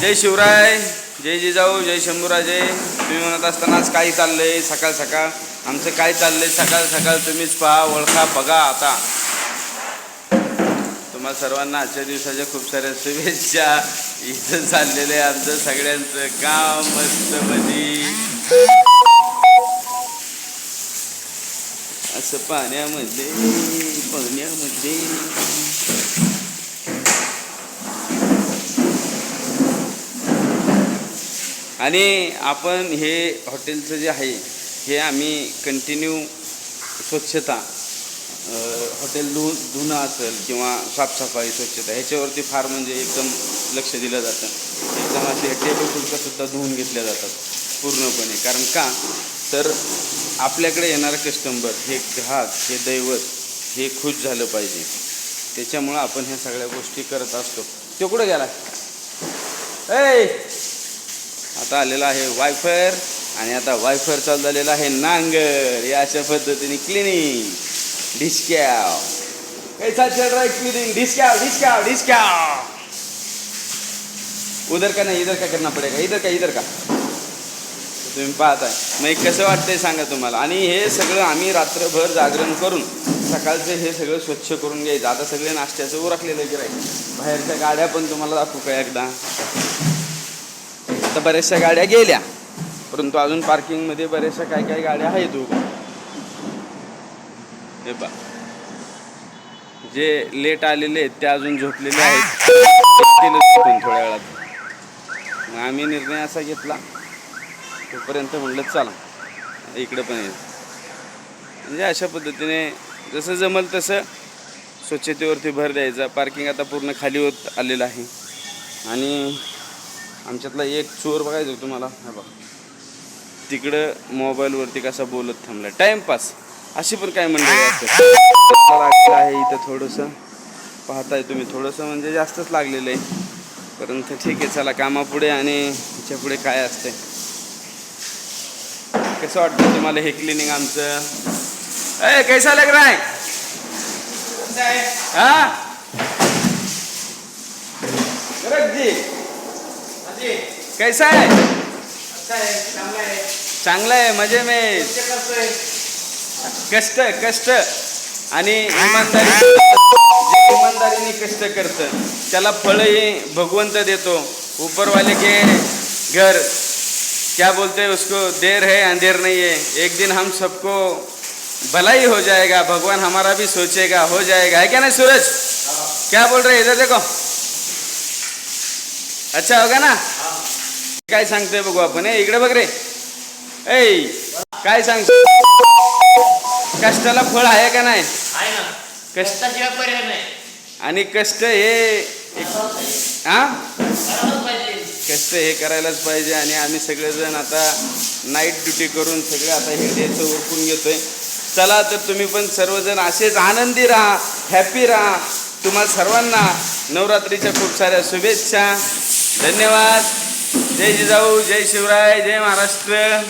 जय शिवराय जय जिजाऊ जय शंभूराजे. तुम्ही म्हणत असतानाच काय चाललंय? सकाळ सकाळ. आमचं काय चाललंय? सकाळ सकाळ तुम्हीच पहा ओळखा बघा आता. तुम्हा सर्वांना आजच्या दिवसाच्या खूप साऱ्या शुभेच्छा. इथं चाललेलं आहे आमचं सगळ्यांचं काम मस्त मधी असं पाण्यामध्ये पाण्यामध्ये. आणि आपण हे हॉटेलचं जे आहे हे आम्ही कंटिन्यू स्वच्छता हॉटेल धु धुणं असेल किंवा साफसफाई स्वच्छता ह्याच्यावरती फार म्हणजे एकदम लक्ष दिलं जातं. एकदम असे टेबल खुर्च्यासुद्धा धुवून घेतल्या जातात पूर्णपणे. कारण का? तर आपल्याकडे येणारं कस्टंबर हे ग्राहक हे दैवत हे खुश झालं पाहिजे. त्याच्यामुळं आपण ह्या सगळ्या गोष्टी करत असतो. तो कुठं गेला? ए! आता आलेला आहे वायफर आणि आता वायफर चालू झालेला आहे नांगर. या अशा पद्धतीने क्लिनिंग डिस्कॅव कैसा चल रहा है क्लिनिंग डिस्कॅव डिस्कॅव डिस्कॅव उधर का नाही इधर का करना पडेगा? इधर का इधर का? तुम्ही पाहताय. मग कसं वाटतंय सांगा तुम्हाला. आणि हे सगळं आम्ही रात्रभर जागरण करून सकाळचं हे सगळं स्वच्छ करून घ्यायचं. आता सगळे नाश्त्याचं उरकलेलं गिराय बाहेरच्या गाड्या पण तुम्हाला दाखवू का एकदा? आता बऱ्याचशा गाड्या गेल्या. परंतु अजून पार्किंगमध्ये बऱ्याचशा काय काय गाड्या आहेत उभ्या. हे पा जे लेट आलेले आहेत ते अजून झोपलेले आहेत. येतीलच थोड्या वेळात. मग आम्ही निर्णय असा घेतला. तोपर्यंत म्हणलं चला इकडं पण येईल म्हणजे अशा पद्धतीने जसं जमल तसं स्वच्छतेवरती भर द्यायचा. पार्किंग आता पूर्ण खाली होत आलेलं आहे. आणि आमच्यातला एक चोर बघायचं होतं तुम्हाला? हा बघा. तिकडं मोबाईलवरती कसा बोलत थांबला. टाईमपास अशी पण काय मंडळी असतात आहे इथं थोडंसं. पाहताय तुम्ही. थोडंसं म्हणजे जास्तच लागलेलं आहे. परंतु ठीक आहे चला कामापुढे आणि ह्याच्या पुढे काय असते कसं वाटतं तुम्हाला हे क्लिनिंग आमचं? ए कैसा लग रहा है? हाँ? गरज जी. कैसा है? चांगला आहे मजे में. कष्ट कष्ट. आणि इमानदारी जे इमानदारीने कष्ट करतं. त्याला फळही भगवंत देतो. ऊपरवाले के घर. क्या बोलते हैं उसको? देर है अंधेर नहीं है. एक दिन हम सबको भलाई हो जाएगा. भगवान हमारा भी सोचेगा. हो जाएगा. है क्या नहीं सूरज? क्या बोल रहे हैं? इधर देखो. अच्छा होगा ना? काय सांगतोय बघू आपण ए इकडे बघ रे. ऐ काय सांग कष्टाला फळ आहे का नाही? कष्टाशिवाय पर्याय नाही. आणि कष्ट हे हा कष्ट हे करायलाच पाहिजे आणि आम्ही सगळेजण आता नाईट ड्युटी करून सगळे आता हे डेचं उरकून घेतोय. चला तर तुम्ही पण सर्वजण असेच आनंदी राहा हॅपी राहा. तुम्हाला सर्वांना नवरात्रीच्या खूप साऱ्या शुभेच्छा. धन्यवाद. जय जिजाऊ जय शिवराय जय महाराष्ट्र.